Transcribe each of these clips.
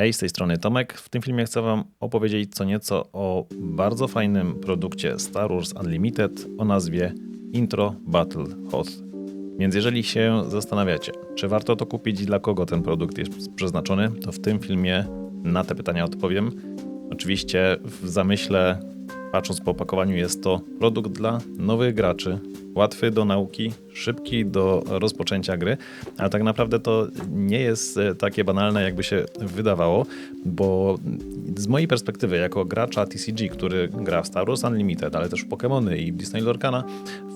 Hej, z tej strony Tomek. W tym filmie chcę Wam opowiedzieć co nieco o bardzo fajnym produkcie Star Wars Unlimited o nazwie Intro Battle Hoth. Więc jeżeli się zastanawiacie, czy warto to kupić i dla kogo ten produkt jest przeznaczony, to w tym filmie na te pytania odpowiem. Oczywiście w zamyśle, patrząc po opakowaniu, jest to produkt dla nowych graczy, łatwy do nauki, szybki do rozpoczęcia gry, ale tak naprawdę to nie jest e, takie banalne, jakby się wydawało, bo z mojej perspektywy, jako gracza TCG, który gra w Star Wars Unlimited, ale też w Pokémony i Disney Lorcana,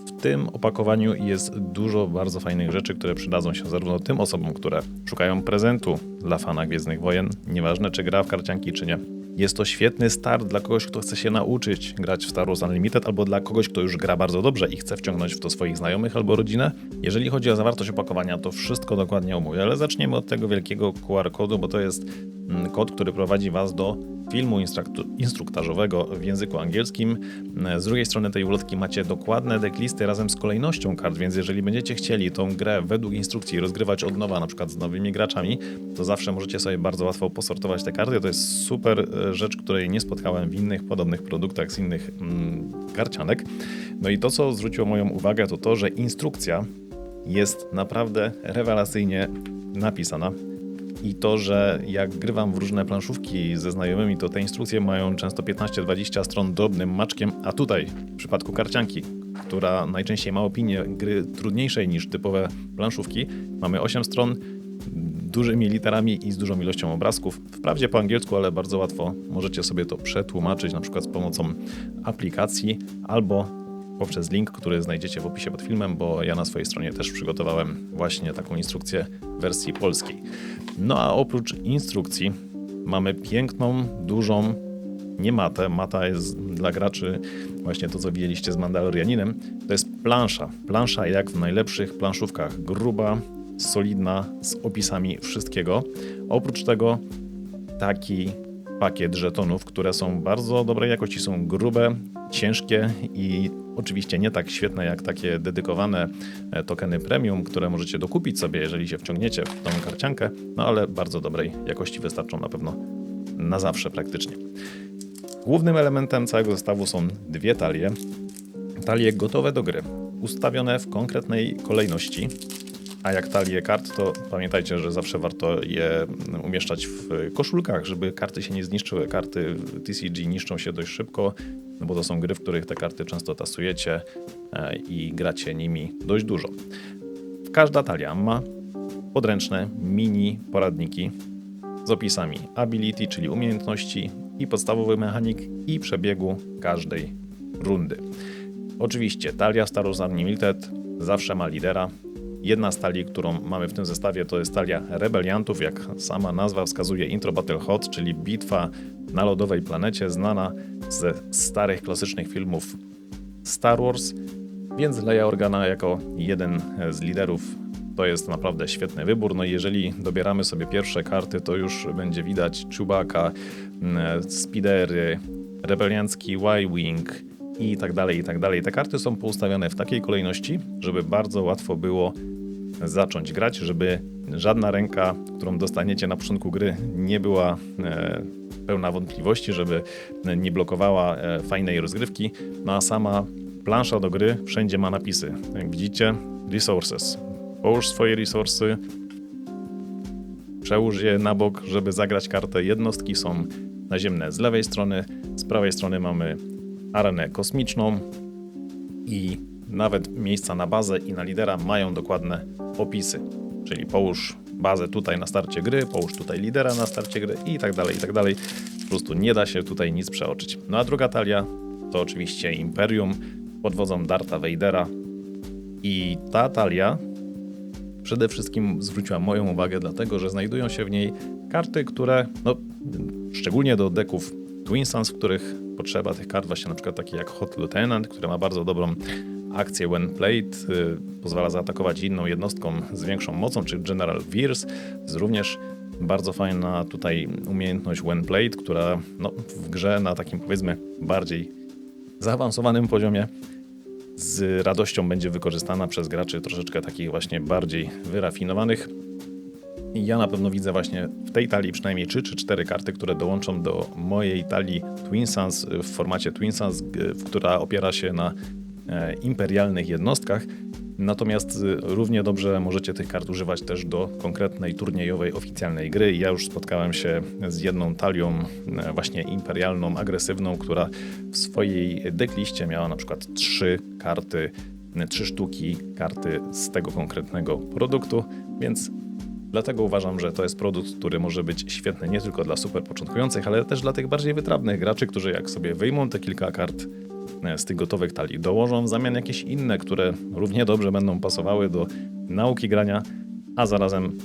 w tym opakowaniu jest dużo bardzo fajnych rzeczy, które przydadzą się zarówno tym osobom, które szukają prezentu dla fana Gwiezdnych Wojen, nieważne czy gra w karcianki czy nie. Jest to świetny start dla kogoś, kto chce się nauczyć grać w Star Wars Unlimited, albo dla kogoś, kto już gra bardzo dobrze i chce wciągnąć w to swoich znajomych albo rodzinę. Jeżeli chodzi o zawartość opakowania, to wszystko dokładnie omówię, ale zaczniemy od tego wielkiego QR kodu, bo to jest kod, który prowadzi Was do filmu instruktażowego w języku angielskim. Z drugiej strony tej ulotki macie dokładne decklisty razem z kolejnością kart, więc jeżeli będziecie chcieli tą grę według instrukcji rozgrywać od nowa, na przykład z nowymi graczami, to zawsze możecie sobie bardzo łatwo posortować te karty. To jest super e, rzecz, której nie spotkałem w innych podobnych produktach z innych mm, karcianek. No i to, co zwróciło moją uwagę, to to, że instrukcja jest naprawdę rewelacyjnie napisana i to, że jak grywam w różne planszówki ze znajomymi, to te instrukcje mają często 15-20 stron drobnym maczkiem, a tutaj w przypadku karcianki, która najczęściej ma opinię gry trudniejszej niż typowe planszówki, mamy 8 stron dużymi literami i z dużą ilością obrazków. Wprawdzie po angielsku, ale bardzo łatwo możecie sobie to przetłumaczyć, na przykład z pomocą aplikacji albo poprzez link, który znajdziecie w opisie pod filmem, bo ja na swojej stronie też przygotowałem właśnie taką instrukcję w wersji polskiej. No a oprócz instrukcji mamy piękną, dużą nie matę. Mata jest dla graczy właśnie to, co widzieliście z Mandalorianinem. To jest plansza. Plansza jak w najlepszych planszówkach. Gruba, solidna, z opisami wszystkiego. Oprócz tego taki pakiet żetonów, które są bardzo dobrej jakości, są grube, ciężkie i oczywiście nie tak świetne jak takie dedykowane e, tokeny premium, które możecie dokupić sobie, jeżeli się wciągniecie w tą karciankę, no ale bardzo dobrej jakości wystarczą na pewno na zawsze praktycznie. Głównym elementem całego zestawu są dwie talie. Talie gotowe do gry, ustawione w konkretnej kolejności, a jak talie kart, to pamiętajcie, że zawsze warto je umieszczać w koszulkach, żeby karty się nie zniszczyły. Karty TCG niszczą się dość szybko, no bo to są gry, w których te karty często tasujecie e, i gracie nimi dość dużo. Każda talia ma podręczne mini poradniki z opisami ability, czyli umiejętności i podstawowy mechanik i przebiegu każdej rundy. Oczywiście talia Star Wars zawsze ma lidera, Jedna z talii, którą mamy w tym zestawie, to jest talia rebeliantów, jak sama nazwa wskazuje, Intro Battle Hot, czyli bitwa na lodowej planecie, znana ze starych, klasycznych filmów Star Wars. Więc Leia Organa jako jeden z liderów to jest naprawdę świetny wybór. No i jeżeli dobieramy sobie pierwsze karty, to już będzie widać Chewbacca, mm, Spidery, rebeliancki Y-Wing i tak dalej, i tak dalej. Te karty są poustawione w takiej kolejności, żeby bardzo łatwo było zacząć grać, żeby żadna ręka, którą dostaniecie na początku gry, nie była e, pełna wątpliwości, żeby nie blokowała e, fajnej rozgrywki. No a sama plansza do gry wszędzie ma napisy. Jak widzicie, resources. Połóż swoje resursy, przełóż je na bok, żeby zagrać kartę. Jednostki są naziemne z lewej strony, z prawej strony mamy arenę kosmiczną i nawet miejsca na bazę i na lidera mają dokładne opisy. Czyli połóż bazę tutaj na starcie gry, połóż tutaj lidera na starcie gry i tak dalej, i tak dalej. Po prostu nie da się tutaj nic przeoczyć. No a druga talia to oczywiście Imperium pod wodzą Darta Vadera. I ta talia przede wszystkim zwróciła moją uwagę, dlatego że znajdują się w niej karty, które, no, szczególnie do deków Twin Suns, w których potrzeba tych kart, właśnie na przykład takie jak Hot Lieutenant, który ma bardzo dobrą akcję when played, y, pozwala zaatakować inną jednostką z większą mocą, czyli General Veers. Jest również bardzo fajna tutaj umiejętność when played, która no, w grze na takim powiedzmy bardziej zaawansowanym poziomie z radością będzie wykorzystana przez graczy troszeczkę takich właśnie bardziej wyrafinowanych. Ja na pewno widzę właśnie w tej talii przynajmniej 3 czy 4 karty, które dołączą do mojej talii Twin Suns w formacie Twin Suns, g- która opiera się na e, imperialnych jednostkach. Natomiast y, równie dobrze możecie tych kart używać też do konkretnej turniejowej oficjalnej gry. Ja już spotkałem się z jedną talią e, właśnie imperialną, agresywną, która w swojej dekliście miała na przykład trzy karty, trzy sztuki karty z tego konkretnego produktu, więc Dlatego uważam, że to jest produkt, który może być świetny nie tylko dla super początkujących, ale też dla tych bardziej wytrawnych graczy, którzy jak sobie wyjmą te kilka kart e, z tych gotowych talii, dołożą w zamian jakieś inne, które równie dobrze będą pasowały do nauki grania, a zarazem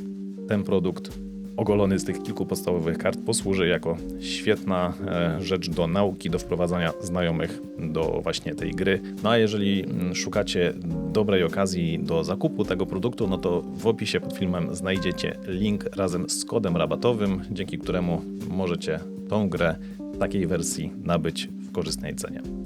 ten produkt ogolony z tych kilku podstawowych kart posłuży jako świetna e, rzecz do nauki, do wprowadzania znajomych do właśnie tej gry. No a jeżeli mm, szukacie dobrej okazji do zakupu tego produktu, no to w opisie pod filmem znajdziecie link razem z kodem rabatowym, dzięki któremu możecie tą grę w takiej wersji nabyć w korzystnej cenie.